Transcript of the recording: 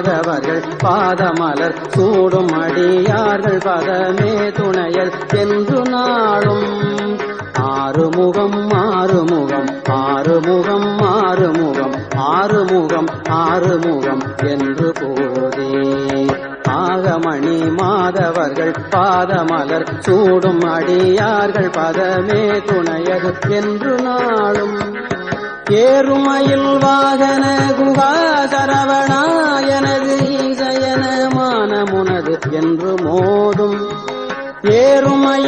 மாதவர்கள் பாதமலர் சூடும் அடியார்கள் பதமே துணையல் என்று நாளும். ஆறுமுகம் ஆறுமுகம் ஆறுமுகம் ஆறுமுகம் ஆறுமுகம் ஆறுமுகம் என்று போதே. ஆகமணி மாதவர்கள் பாதமலர் சூடும் அடியார்கள் பதமே துணையது என்று நாளும். ஏறுமையில் வாகன குகா ஈசயன என்று மோதும் ஏறுமயில்